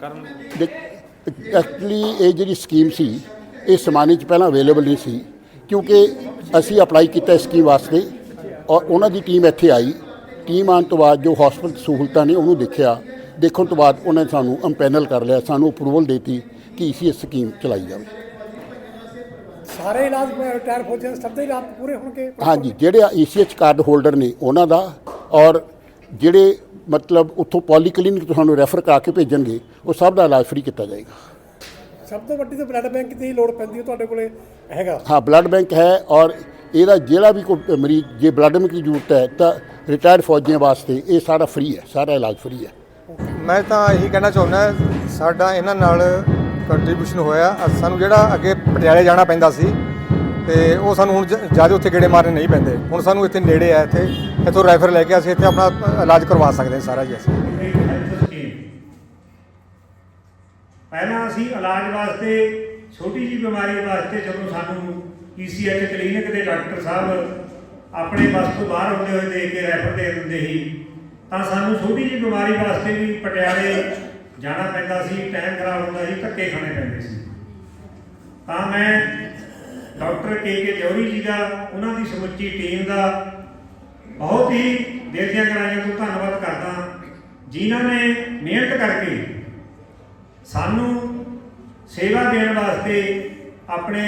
ਕਰਨ? ਐਕਚੁਅਲੀ ਇਹ ਜਿਹੜੀ ਸਕੀਮ ਸੀ ਇਹ ਸਮਾਨੇ ਚ ਪਹਿਲਾਂ ਅਵੇਲੇਬਲ ਨਹੀਂ ਸੀ ਕਿਉਂਕਿ ਅਸੀਂ ਅਪਲਾਈ ਕੀਤਾ ਇਸ ਸਕੀਮ ਵਾਸਤੇ ਔਰ ਉਹਨਾਂ ਦੀ ਟੀਮ ਇੱਥੇ ਆਈ। ਟੀਮ ਆਉਣ ਤੋਂ ਬਾਅਦ ਜੋ ਹਸਪਤਾਲ ਸਹੂਲਤਾਂ ਨੇ ਉਹਨੂੰ ਦੇਖਿਆ। ਦੇਖਣ ਤੋਂ ਬਾਅਦ ਉਹਨਾਂ ਨੇ ਸਾਨੂੰ ਅੰਪੈਨਲ ਕਰ ਲਿਆ ਸਾਨੂੰ ਅਪਰੂਵਲ ਦਿੱਤੀ ਕਿ ਇਸੀ ਸਕੀਮ ਚਲਾਈ ਜਾਵੇ। ਸਾਰੇ ਇਲਾਜ ਰਿਟਾਇਰ ਫੌਜੀਆਂ ਸਭ ਦੇ ਇਲਾਜ ਪੂਰੇ ਹੋਣਗੇ? ਹਾਂਜੀ ਜਿਹੜੇ ਈਸੀਐਚ ਕਾਰਡ ਹੋਲਡਰ ਨੇ ਉਹਨਾਂ ਦਾ ਔਰ ਜਿਹੜੇ ਮਤਲਬ ਉੱਥੋਂ ਪੋਲੀਕਲੀਨਿਕ ਤੋਂ ਸਾਨੂੰ ਰੈਫਰ ਕਰਾ ਕੇ ਭੇਜਣਗੇ ਉਹ ਸਭ ਦਾ ਇਲਾਜ ਫ੍ਰੀ ਕੀਤਾ ਜਾਏਗਾ। ਸਭ ਤੋਂ ਵੱਡੀ ਤਾਂ ਬਲੱਡ ਬੈਂਕ ਦੀ ਲੋੜ ਪੈਂਦੀ ਹੈ ਤੁਹਾਡੇ ਕੋਲੇ ਹੈਗਾ। ਹਾਂ ਬਲੱਡ ਬੈਂਕ ਹੈ ਔਰ ਇਹਦਾ ਜਿਹੜਾ ਵੀ ਕੋਈ ਮਰੀਜ਼ ਜੇ ਬਲੱਡ ਬੈਂਕ ਦੀ ਜ਼ਰੂਰਤ ਹੈ ਤਾਂ ਰਿਟਾਇਰਡ ਫੌਜੀਆਂ ਵਾਸਤੇ ਇਹ ਸਾਰਾ ਫ੍ਰੀ ਹੈ ਸਾਰਾ ਇਲਾਜ ਫ੍ਰੀ ਹੈ। ਮੈਂ ਤਾਂ ਇਹੀ ਕਹਿਣਾ ਚਾਹੁੰਦਾ ਸਾਡਾ ਇਹਨਾਂ ਨਾਲ ਕੰਟਰੀਬਿਊਸ਼ਨ ਹੋਇਆ। ਅ- ਸਾਨੂੰ ਜਿਹੜਾ ਅੱਗੇ ਪਟਿਆਲੇ ਜਾਣਾ ਪੈਂਦਾ ਸੀ ਤੇ ਉਹ ਸਾਨੂੰ ਹੁਣ ਜ਼ਿਆਦਾ ਉੱਥੇ ਗੇੜੇ ਮਾਰਨੇ ਨਹੀਂ ਪੈਂਦੇ। ਹੁਣ ਸਾਨੂੰ ਇੱਥੇ ਨੇੜੇ ਆ ਇੱਥੇ। ਇੱਥੋਂ ਰੈਫਰ ਲੈ ਕੇ ਅਸੀਂ ਇੱਥੇ ਆਪਣਾ ਇਲਾਜ ਕਰਵਾ ਸਕਦੇ ਹਾਂ ਸਾਰਾ ਜੀ ਅਸੀਂ। ਪਹਿਲਾਂ ਅਸੀਂ ਇਲਾਜ ਵਾਸਤੇ, ਛੋਟੀ ਜੀ ਬਿਮਾਰੀ ਵਾਸਤੇ ਜਦੋਂ ਸਾਨੂੰ ਪੀਸੀਐਚ ਕਲੀਨਿਕ ਦੇ ਡਾਕਟਰ ਸਾਹਿਬ ਆਪਣੇ ਬਸ ਤੋਂ ਬਾਹਰ ਹੁੰਦੇ ਹੋਏ ਦੇਖ ਕੇ ਰੈਫਰ ਦੇ ਦਿੰਦੇ ਸੀ, ਤਾਂ ਸਾਨੂੰ ਛੋਟੀ ਜੀ ਬਿਮਾਰੀ ਵਾਸਤੇ ਵੀ ਪਟਿਆਲੇ ਜਾਣਾ ਪੈਂਦਾ ਸੀ, ਟਾਈਮ ਖਰਾਬ ਹੁੰਦਾ ਸੀ, ਧੱਕੇ ਖਾਣੇ ਪੈਂਦੇ ਸੀ। ਤਾਂ ਮੈਂ ਡਾਕਟਰ ਕੇ ਕੇ ਜੌਹਰੀ ਜੀ ਦਾ, ਉਹਨਾਂ ਦੀ ਸਮੁੱਚੀ ਟੀਮ ਦਾ ਬਹੁਤ ਹੀ ਦਿਲ ਦੀਆਂ ਤੋਂ ਧੰਨਵਾਦ ਕਰਦਾ ਜਿਨ੍ਹਾਂ ਨੇ ਮਿਹਨਤ ਕਰਕੇ ਸਾਨੂੰ ਸੇਵਾ ਦੇਣ ਵਾਸਤੇ ਆਪਣੇ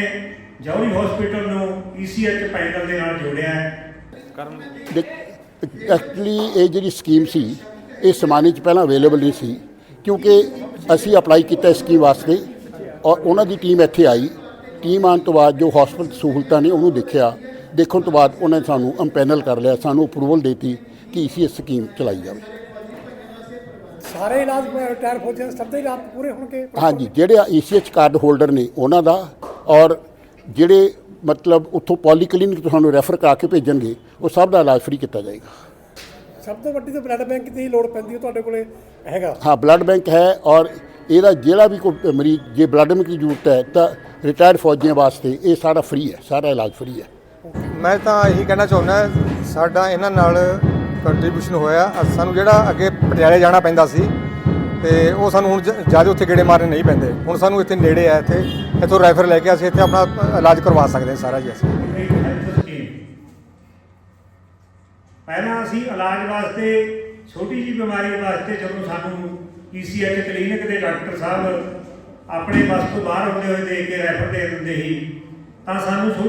ਜੌਹਰੀ ਹਸਪੀਟਲ ਨੂੰ ਈਸੀਐਚ ਪੈਨਲ ਦੇ ਨਾਲ ਜੋੜਿਆ ਹੈ। ਕਰਨ ਐਕਚੁਅਲੀ ਇਹ ਜਿਹੜੀ ਸਕੀਮ ਸੀ, ਇਹ ਸਮਾਨੇ ਚ ਪਹਿਲਾਂ ਅਵੇਲੇਬਲ ਨਹੀਂ ਸੀ, ਕਿਉਂਕਿ ਅਸੀਂ ਅਪਲਾਈ ਕੀਤਾ ਇਸ ਸਕੀਮ ਵਾਸਤੇ ਔਰ ਉਹਨਾਂ ਦੀ ਟੀਮ ਇੱਥੇ ਆਈ। ਟੀਮ ਆਉਣ ਤੋਂ ਬਾਅਦ ਜੋ ਹਸਪਤਾਲ ਸਹੂਲਤਾਂ ਨੇ ਉਹਨੂੰ ਦੇਖਿਆ ਦੇਖਣ ਤੋਂ ਬਾਅਦ ਉਹਨਾਂ ਨੇ ਸਾਨੂੰ ਅੰਪੈਨਲ ਕਰ ਲਿਆ ਸਾਨੂੰ ਅਪਰੂਵਲ ਦਿੱਤੀ ਕਿ ਇਸੀ ਸਕੀਮ ਚਲਾਈ ਜਾਵੇ। ਸਾਰੇ ਇਲਾਜ ਰਿਟਾਇਰ ਫੌਜੀਆਂ ਸਭ ਦੇ ਇਲਾਜ ਪੂਰੇ ਹੋਣਗੇ? ਹਾਂਜੀ ਜਿਹੜੇ ਈਸੀਐਚ ਕਾਰਡ ਹੋਲਡਰ ਨੇ ਉਹਨਾਂ ਦਾ ਔਰ ਜਿਹੜੇ ਮਤਲਬ ਉੱਥੋਂ ਪੋਲੀਕਲੀਨਿਕ ਤੋਂ ਸਾਨੂੰ ਰੈਫਰ ਕਰਾ ਕੇ ਭੇਜਣਗੇ ਉਹ ਸਭ ਦਾ ਇਲਾਜ ਫ੍ਰੀ ਕੀਤਾ ਜਾਏਗਾ। ਸਭ ਤੋਂ ਵੱਡੀ ਤਾਂ ਬਲੱਡ ਬੈਂਕ ਦੀ ਲੋੜ ਪੈਂਦੀ ਹੈ ਤੁਹਾਡੇ ਕੋਲੇ ਹੈਗਾ। ਹਾਂ ਬਲੱਡ ਬੈਂਕ ਹੈ ਔਰ ਇਹਦਾ ਜਿਹੜਾ ਵੀ ਕੋਈ ਮਰੀਜ਼ ਜੇ ਬਲੱਡ ਬੈਂਕ ਦੀ ਜ਼ਰੂਰਤ ਹੈ ਤਾਂ ਰਿਟਾਇਰਡ ਫੌਜੀਆਂ ਵਾਸਤੇ ਇਹ ਸਾਰਾ ਫ੍ਰੀ ਹੈ ਸਾਰਾ ਇਲਾਜ ਫ੍ਰੀ ਹੈ। ਮੈਂ ਤਾਂ ਇਹੀ ਕਹਿਣਾ ਚਾਹੁੰਦਾ ਸਾਡਾ ਇਹਨਾਂ ਨਾਲ ਕੰਟਰੀਬਿਊਸ਼ਨ ਹੋਇਆ। ਸਾਨੂੰ ਜਿਹੜਾ ਅੱਗੇ ਪਟਿਆਲੇ ਜਾਣਾ ਪੈਂਦਾ ਸੀ ਤੇ ਉਹ ਸਾਨੂੰ ਹੁਣ ਜ਼ਿਆਦਾ ਉੱਥੇ ਗੇੜੇ ਮਾਰਨੇ ਨਹੀਂ ਪੈਂਦੇ। ਹੁਣ ਸਾਨੂੰ ਇੱਥੇ ਨੇੜੇ ਆ ਇੱਥੇ ਇੱਥੋਂ ਰੈਫਰ ਲੈ ਕੇ ਅਸੀਂ ਇੱਥੇ ਆਪਣਾ ਇਲਾਜ ਕਰਵਾ ਸਕਦੇ ਹਾਂ ਸਾਰਾ ਜੀ ਅਸੀਂ। ਪਹਿਲਾਂ ਅਸੀਂ ਇਲਾਜ ਵਾਸਤੇ ਛੋਟੀ ਜੀ ਬਿਮਾਰੀ ਵਾਸਤੇ ਜਦੋਂ ਸਾਨੂੰ ਪੀਸੀਐਚ ਕਲੀਨਿਕ ਦੇ ਡਾਕਟਰ ਸਾਹਿਬ ਆਪਣੇ ਬਸ ਤੋਂ ਬਾਹਰ ਹੁੰਦੇ ਹੋਏ ਦੇਖ ਕੇ ਰੈਫਰ ਦੇ ਦਿੰਦੇ ਸੀ। ਤਾਂ ਸਾਨੂੰ ਛੋਟੀ